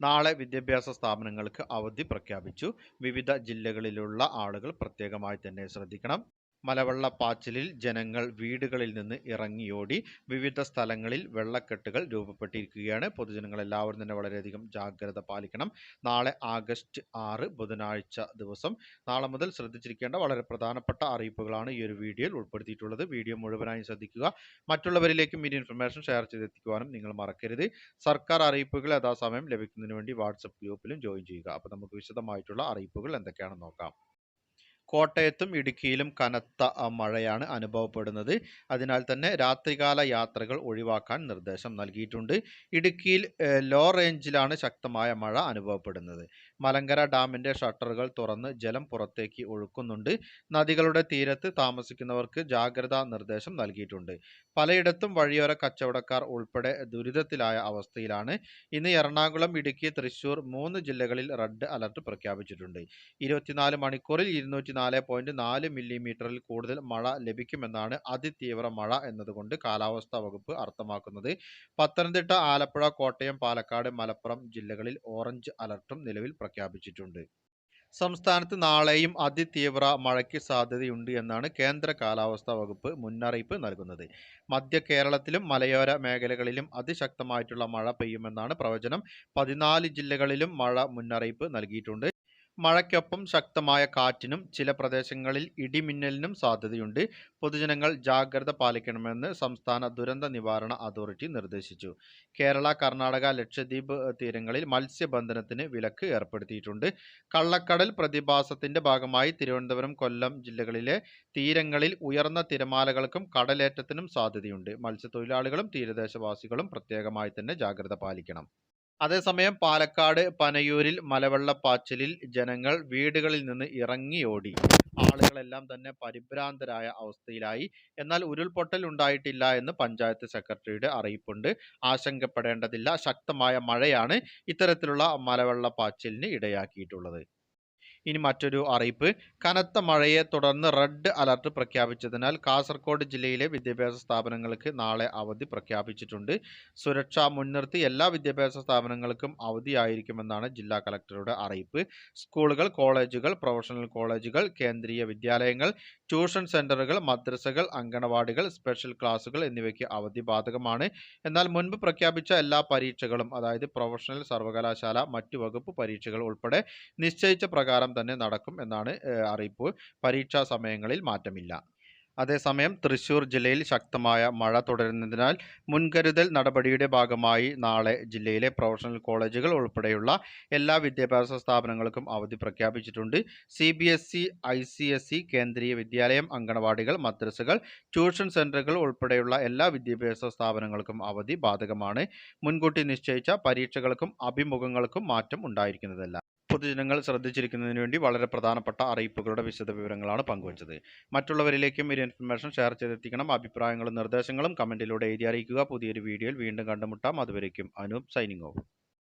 നാളെ വിദ്യാഭ്യാസ സ്ഥാപനങ്ങൾക്ക് അവധി പ്രഖ്യാപിച്ചു. വിവിധ ജില്ലകളിലുള്ള ആളുകൾ പ്രത്യേകമായി തന്നെ ശ്രദ്ധിക്കണം. മലവെള്ളപ്പാച്ചിലിൽ ജനങ്ങൾ വീടുകളിൽ നിന്ന് ഇറങ്ങിയോടി വിവിധ സ്ഥലങ്ങളിൽ വെള്ളക്കെട്ടുകൾ രൂപപ്പെട്ടിരിക്കുകയാണ്. പൊതുജനങ്ങൾ എല്ലാവരും തന്നെ വളരെയധികം ജാഗ്രത പാലിക്കണം. നാളെ ആഗസ്റ്റ് ആറ് ബുധനാഴ്ച ദിവസം. നാളെ മുതൽ ശ്രദ്ധിച്ചിരിക്കേണ്ട വളരെ പ്രധാനപ്പെട്ട അറിയിപ്പുകളാണ് ഈ ഒരു വീഡിയോയിൽ ഉൾപ്പെടുത്തിയിട്ടുള്ളത്. വീഡിയോ മുഴുവനായും ശ്രദ്ധിക്കുക. മറ്റുള്ളവരിലേക്കും ഈ ഇൻഫർമേഷൻ ഷെയർ ചെയ്തെത്തിക്കുവാനും നിങ്ങൾ മറക്കരുത്. സർക്കാർ അറിയിപ്പുകൾ യഥാസമയം ലഭിക്കുന്നതിന് വേണ്ടി വാട്സപ്പ് ഗ്രൂപ്പിലും ജോയിൻ ചെയ്യുക. അപ്പോൾ നമുക്ക് വിശദമായിട്ടുള്ള അറിയിപ്പുകൾ എന്തൊക്കെയാണെന്ന് നോക്കാം. കോട്ടയത്തും ഇടുക്കിയിലും കനത്ത മഴയാണ് അനുഭവപ്പെടുന്നത്. അതിനാൽ തന്നെ രാത്രികാല യാത്രകൾ ഒഴിവാക്കാൻ നിർദ്ദേശം നൽകിയിട്ടുണ്ട്. ഇടുക്കിയിൽ ലോ റേഞ്ചിലാണ് ശക്തമായ മഴ അനുഭവപ്പെടുന്നത്. മലങ്കര ഡാമിന്റെ ഷട്ടറുകൾ തുറന്ന് ജലം പുറത്തേക്ക് ഒഴുക്കുന്നുണ്ട്. നദികളുടെ തീരത്ത് താമസിക്കുന്നവർക്ക് ജാഗ്രതാ നിർദ്ദേശം നൽകിയിട്ടുണ്ട്. പലയിടത്തും വഴിയോര കച്ചവടക്കാർ ഉൾപ്പെടെ ദുരിതത്തിലായ അവസ്ഥയിലാണ്. ഇന്ന് എറണാകുളം ഇടുക്കി തൃശൂർ മൂന്ന് ജില്ലകളിൽ റെഡ് അലർട്ട് പ്രഖ്യാപിച്ചിട്ടുണ്ട്. ഇരുപത്തിനാല് മണിക്കൂറിൽ ഇരുന്നൂറ്റി നാല് പോയിന്റ് നാല് മില്ലിമീറ്ററിൽ കൂടുതൽ മഴ ലഭിക്കുമെന്നാണ് അതിതീവ്ര മഴ എന്നതുകൊണ്ട് കാലാവസ്ഥാ വകുപ്പ് അർത്ഥമാക്കുന്നത്. പത്തനംതിട്ട ആലപ്പുഴ കോട്ടയം പാലക്കാട് മലപ്പുറം ജില്ലകളിൽ ഓറഞ്ച് അലർട്ടും നിലവിൽ പ്രഖ്യാപിച്ചിട്ടുണ്ട്. സംസ്ഥാനത്ത് നാളെയും അതിതീവ്ര മഴയ്ക്ക് സാധ്യതയുണ്ട് എന്നാണ് കേന്ദ്ര കാലാവസ്ഥാ വകുപ്പ് മുന്നറിയിപ്പ് നൽകുന്നത്. മധ്യ കേരളത്തിലും മലയോര മേഖലകളിലും അതിശക്തമായിട്ടുള്ള മഴ പെയ്യുമെന്നാണ് പ്രവചനം. പതിനാല് ജില്ലകളിലും മഴ മുന്നറിയിപ്പ് നൽകിയിട്ടുണ്ട്. മഴയ്ക്കൊപ്പം ശക്തമായ കാറ്റിനും ചില പ്രദേശങ്ങളിൽ ഇടിമിന്നലിനും സാധ്യതയുണ്ട്. പൊതുജനങ്ങൾ ജാഗ്രത പാലിക്കണമെന്ന് സംസ്ഥാന ദുരന്ത നിവാരണ അതോറിറ്റി നിർദ്ദേശിച്ചു. കേരള കർണാടക ലക്ഷദ്വീപ് തീരങ്ങളിൽ മത്സ്യബന്ധനത്തിന് വിലക്ക് ഏർപ്പെടുത്തിയിട്ടുണ്ട്. കള്ളക്കടൽ പ്രതിഭാസത്തിന്റെ ഭാഗമായി തിരുവനന്തപുരം കൊല്ലം ജില്ലകളിലെ തീരങ്ങളിൽ ഉയർന്ന തിരമാലകൾക്കും കടലേറ്റത്തിനും സാധ്യതയുണ്ട്. മത്സ്യത്തൊഴിലാളികളും തീരദേശവാസികളും പ്രത്യേകമായി തന്നെ ജാഗ്രത പാലിക്കണം. അതേസമയം പാലക്കാട് പനയൂരിൽ മലവെള്ളപ്പാച്ചിലിൽ ജനങ്ങൾ വീടുകളിൽ നിന്ന് ഇറങ്ങിയോടി ആളുകളെല്ലാം തന്നെ പരിഭ്രാന്തരായ അവസ്ഥയിലായി. എന്നാൽ ഉരുൾപൊട്ടൽ ഉണ്ടായിട്ടില്ല എന്ന് പഞ്ചായത്ത് സെക്രട്ടറിയുടെ അറിയിപ്പുണ്ട്. ആശങ്കപ്പെടേണ്ടതില്ല. ശക്തമായ മഴയാണ് ഇത്തരത്തിലുള്ള മലവെള്ളപ്പാച്ചിലിന് ഇടയാക്കിയിട്ടുള്ളത്. ഇനി മറ്റൊരു അറിയിപ്പ്. കനത്ത മഴയെ തുടർന്ന് റെഡ് അലർട്ട് പ്രഖ്യാപിച്ചതിനാൽ കാസർഗോഡ് ജില്ലയിലെ വിദ്യാഭ്യാസ സ്ഥാപനങ്ങൾക്ക് നാളെ അവധി പ്രഖ്യാപിച്ചിട്ടുണ്ട്. സുരക്ഷ മുൻനിർത്തി എല്ലാ വിദ്യാഭ്യാസ സ്ഥാപനങ്ങൾക്കും അവധിയായിരിക്കുമെന്നാണ് ജില്ലാ കലക്ടറുടെ അറിയിപ്പ്. സ്കൂളുകൾ കോളേജുകൾ പ്രൊഫഷണൽ കോളേജുകൾ കേന്ദ്രീയ വിദ്യാലയങ്ങൾ ട്യൂഷൻ സെന്ററുകൾ മദ്രസകൾ അങ്കണവാടികൾ സ്പെഷ്യൽ ക്ലാസുകൾ എന്നിവയ്ക്ക് അവധി ബാധകമാണ്. എന്നാൽ മുൻപ് പ്രഖ്യാപിച്ച എല്ലാ പരീക്ഷകളും അതായത് പ്രൊഫഷണൽ സർവകലാശാല മറ്റു വകുപ്പ് പരീക്ഷകൾ ഉൾപ്പെടെ നിശ്ചയിച്ച പ്രകാരം തന്നെ നടക്കും എന്നാണ് അറിയിപ്പ്. പരീക്ഷാ സമയങ്ങളിൽ മാറ്റമില്ല. അതേസമയം തൃശൂർ ജില്ലയിൽ ശക്തമായ മഴ തുടരുന്നതിനാൽ മുൻകരുതൽ നടപടിയുടെ ഭാഗമായി നാളെ ജില്ലയിലെ പ്രൊഫഷണൽ കോളേജുകൾ ഉൾപ്പെടെയുള്ള എല്ലാ വിദ്യാഭ്യാസ സ്ഥാപനങ്ങൾക്കും അവധി പ്രഖ്യാപിച്ചിട്ടുണ്ട്. C B S I C S Kendriya Vidyalaya അങ്കണവാടികൾ മദ്രസകൾ tuition സെന്ററുകൾ ഉൾപ്പെടെയുള്ള എല്ലാ വിദ്യാഭ്യാസ സ്ഥാപനങ്ങൾക്കും അവധി ബാധകമാണ്. മുൻകൂട്ടി നിശ്ചയിച്ച പരീക്ഷകൾക്കും അഭിമുഖങ്ങൾക്കും മാറ്റം ഉണ്ടായിരിക്കുന്നതല്ല. പൊതുജനങ്ങൾ ശ്രദ്ധിച്ചിരിക്കുന്നതിന് വേണ്ടി വളരെ പ്രധാനപ്പെട്ട അറിയിപ്പുകളുടെ വിശദ വിവരങ്ങളാണ് പങ്കുവച്ചത്. മറ്റുള്ളവരിലേക്കും ഈ ഇൻഫർമേഷൻ ഷെയർ ചെയ്തെത്തിക്കണം. അഭിപ്രായങ്ങളും നിർദ്ദേശങ്ങളും കമന്റിലൂടെ എഴുതി അറിയിക്കുക. പുതിയൊരു വീഡിയോയിൽ വീണ്ടും കണ്ടുമുട്ടാം. അതുവരേക്കും അനൂപ് സൈനിങ് ഓഫ്